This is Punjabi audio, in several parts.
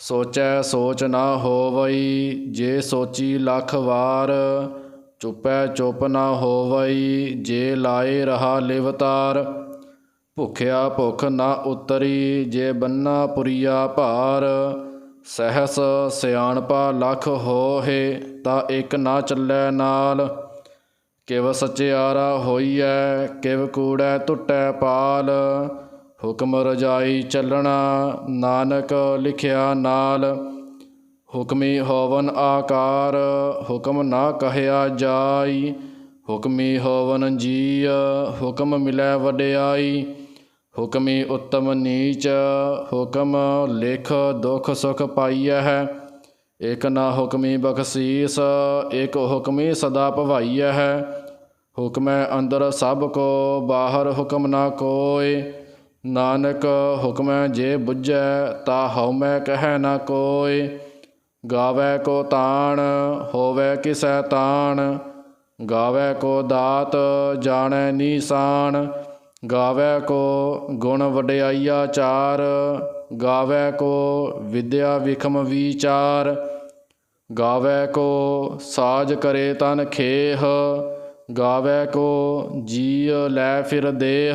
ਸੋਚੈ ਸੋਚ ਨਾ ਹੋਵਈ, ਜੇ ਸੋਚੀ ਲੱਖ ਵਾਰ, ਚੁੱਪੈ ਚੁੱਪ ਨਾ ਹੋਵਈ, ਜੇ ਲਾਏ ਰਹਾ ਲਿਵਤਾਰ ਭੁਖਿਆ ਭੁਖ ਨਾ ਉਤਰੀ, ਜੇ ਬੰਨਾ ਪੁਰੀਆ ਭਾਰ। ਸਹਸ ਸਿਆਣਪਾ ਲੱਖ ਹੋਏ ਤਾਂ ਇੱਕ ਨਾ ਚੱਲੈ ਨਾਲ। ਕਿਵ ਸਚਿਆਰਾ ਹੋਈਐ, ਕਿਵ ਕੂੜੈ ਟੁੱਟੈ ਪਾਲ। ਹੁਕਮ ਰਜਾਈ ਚੱਲਣਾ, ਨਾਨਕ ਲਿਖਿਆ ਨਾਲ। ਹੁਕਮੀ ਹੋਵਨ ਆਕਾਰ, ਹੁਕਮ ਨਾ ਕਹਿਆ ਜਾਈ। ਹੁਕਮੀ ਹੋਵਨ ਜੀ ਹੁਕਮ ਮਿਲੈ ਵਡਿਆਈ। ਹੁਕਮੀ ਉੱਤਮ ਨੀਚ, ਹੁਕਮ ਲਿਖ ਦੁਖ ਸੁਖ ਪਾਈਐ ਹੈ। ਇਕ ਨਾ ਹੁਕਮੀ ਬਖਸ਼ੀਸ, ਇਕ ਹੁਕਮੀ ਸਦਾ ਭਵਾਈਐ ਹੈ। ਹੁਕਮੈ ਅੰਦਰ ਸਭ ਕੋ, ਬਾਹਰ ਹੁਕਮ ਨਾ ਕੋਏ। ਨਾਨਕ ਹੁਕਮੈ ਜੇ ਬੁੱਝੈ, ਤਾ ਹਉਮੈ ਕਹਿ ਨਾ ਕੋਇ ਗਾਵੈ ਕੋ ਤਾਣ, ਹੋਵੈ ਕਿਸੈ ਤਾਣ। ਗਾਵੈ ਕੋ ਦਾਤ, ਜਾਣੈ ਨੀਸਾਨ ਗਾਵੈ ਕੋ ਗੁਣ ਵਡਿਆਈਆ ਚਾਰ। ਗਾਵੈ ਕੋ ਵਿਦਿਆ ਵਿਖਮ ਵਿਚਾਰ। ਗਾਵੈ ਕੋ ਸਾਜ ਕਰੇ ਤਨ ਖੇਹ। ਗਾਵੈ ਕੋ ਜੀਅ ਲੈ ਫਿਰ ਦੇਹ।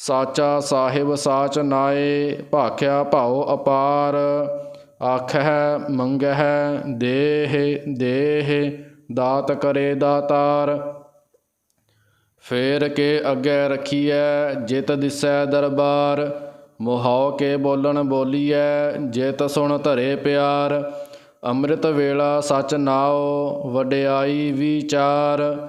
ਸਾਚਾ ਸਾਹਿਬ ਸਾਚ ਨਾਏ, ਭਾਖਿਆ ਭਾਉ ਅਪਾਰ। ਆਖਹਿ, ਮੰਗਹਿ, ਦੇਹ ਦੇਹ, ਦਾਤ ਕਰੇ ਦਾਤਾਰ। ਫੇਰ ਕੇ ਅੱਗੇ ਰਖੀਐ, ਜਿਤ ਦਿਸੈ ਦਰਬਾਰ। ਮੁਹਾਉ ਕੇ ਬੋਲਣ ਬੋਲੀਐ, ਜਿਤ ਸੁਣ ਧਰੇ ਪਿਆਰ। ਅੰਮ੍ਰਿਤ ਵੇਲਾ ਸਚ ਨਾਉ, ਵਡਿਆਈ ਵਿਚਾਰ।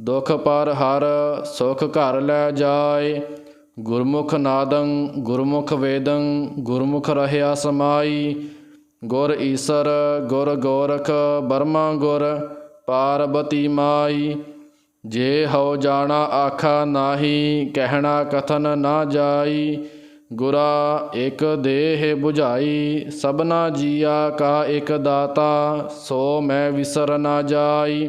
ਦੁਖ ਪਰ ਹਰ ਸੁਖ ਘਰ ਲੈ ਜਾਏ। ਗੁਰਮੁਖ ਨਾਦੰ, ਗੁਰਮੁਖ ਵੇਦੰ, ਗੁਰਮੁਖ ਰਹਿਆ ਸਮਾਈ। ਗੁਰ ਈਸਰ, ਗੁਰ ਗੋਰਖ, ਬਰਮਾ ਗੁਰ, ਪਾਰਬਤੀ ਮਾਈ। ਜੇ ਹਉ ਜਾਣਾ ਆਖਾ ਨਾਹੀ, ਕਹਿਣਾ ਕਥਨ ਨਾ ਜਾਈ। ਗੁਰਾ ਇਕ ਦੇਹ 부ਝਾਈ ਸਭਨਾ ਜੀਆ ਕਾ ਇਕ ਦਾਤਾ, ਸੋ ਮੈਂ ਵਿਸਰ ਨਾ ਜਾਈ।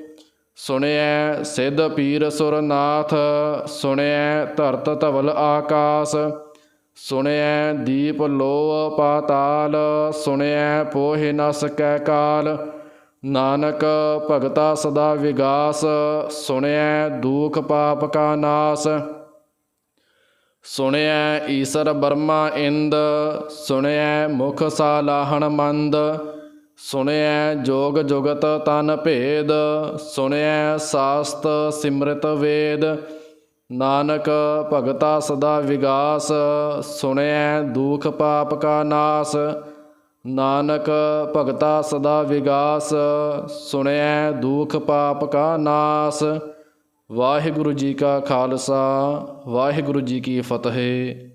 ਸੁਣਿਐ ਸਿੱਧ ਪੀਰ ਸੁਰਨਾਥ, ਸੁਣਿਐ ਧਰਤ ਧਵਲ ਆਕਾਸ, ਸੁਣਿਐ ਦੀਪ ਲੋ ਪਾਤਾਲ, ਸੁਣਿਐ ਪੋਹਿ ਨ ਸਕੈ ਕਾਲ, ਨਾਨਕ ਭਗਤਾ ਸਦਾ ਵਿਗਾਸ, ਸੁਣਿਐ ਦੂਖ ਪਾਪ ਕਾ ਨਾਸ। ਸੁਣਿਐ ਈਸਰ ਬਰਮਾ ਇੰਦ, ਸੁਣਿਐ ਮੁਖ ਸਾਲਾਹਣ ਮੰਦ ਸੁਣਿਐ ਜੋਗ ਜੁਗਤ ਤਨ ਭੇਦ, ਸੁਣਿਐ ਸਾਸਤ ਸਿਮਰਤ ਵੇਦ। ਨਾਨਕ ਭਗਤਾ ਸਦਾ ਵਿਗਾਸ, ਸੁਣਿਐ ਦੁਖ ਪਾਪ ਕਾ ਨਾਸ। ਨਾਨਕ ਭਗਤਾ ਸਦਾ ਵਿਗਾਸ, ਸੁਣਿਐ ਦੁਖ ਪਾਪ ਕਾ ਨਾਸ। ਵਾਹਿਗੁਰੂ ਜੀ ਕਾ ਖਾਲਸਾ, ਵਾਹਿਗੁਰੂ ਜੀ ਕੀ ਫਤਿਹ।